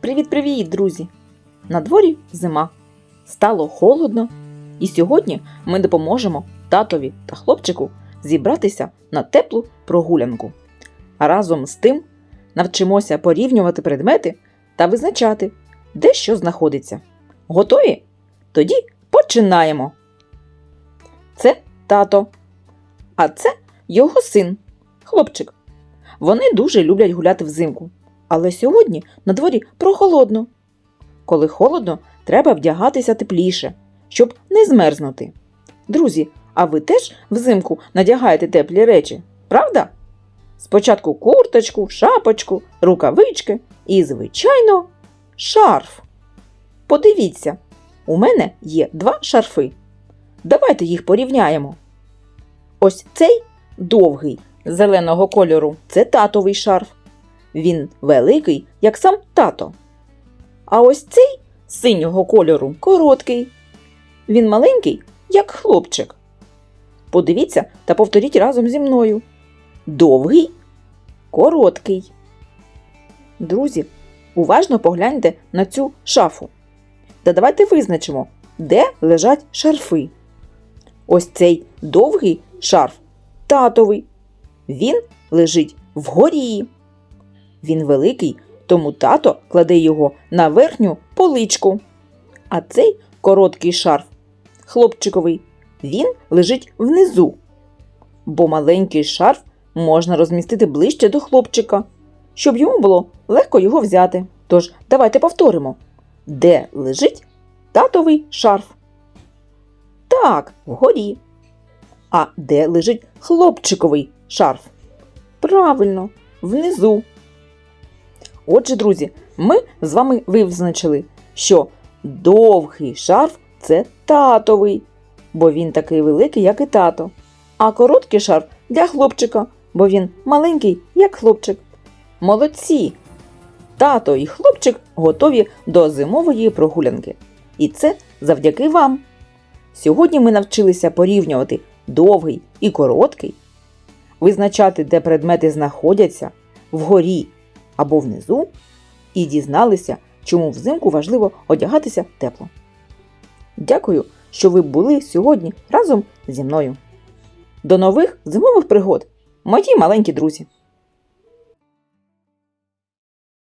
Привіт-привіт, друзі! На дворі зима. Стало холодно, і сьогодні ми допоможемо татові та хлопчику зібратися на теплу прогулянку. А разом з тим навчимося порівнювати предмети та визначати, де що знаходиться. Готові? Тоді починаємо. Це тато, а це його син, хлопчик. Вони дуже люблять гуляти взимку. Але сьогодні на дворі прохолодно. Коли холодно, треба вдягатися тепліше, щоб не змерзнути. Друзі, а ви теж взимку надягаєте теплі речі, правда? Спочатку курточку, шапочку, рукавички і, звичайно, шарф. Подивіться, у мене є два шарфи. Давайте їх порівняємо. Ось цей довгий зеленого кольору це татовий шарф. Він великий, як сам тато. А ось цей синього кольору короткий. Він маленький, як хлопчик. Подивіться та повторіть разом зі мною. Довгий, короткий. Друзі, уважно погляньте на цю шафу. Та давайте визначимо, де лежать шарфи. Ось цей довгий шарф татовий. Він лежить вгорі. Він великий, тому тато кладе його на верхню поличку. А цей короткий шарф хлопчиковий, він лежить внизу. Бо маленький шарф можна розмістити ближче до хлопчика, щоб йому було легко його взяти. Тож, давайте повторимо, де лежить татовий шарф? Так, вгорі. А де лежить хлопчиковий шарф? Правильно, внизу. Отже, друзі, ми з вами визначили, що довгий шарф це татовий, бо він такий великий, як і тато. А короткий шарф для хлопчика, бо він маленький, як хлопчик. Молодці! Тато і хлопчик готові до зимової прогулянки. І це завдяки вам. Сьогодні ми навчилися порівнювати довгий і короткий, визначати, де предмети знаходяться вгорі або внизу, і дізналися, чому взимку важливо одягатися тепло. Дякую, що ви були сьогодні разом зі мною. До нових зимових пригод, мої маленькі друзі!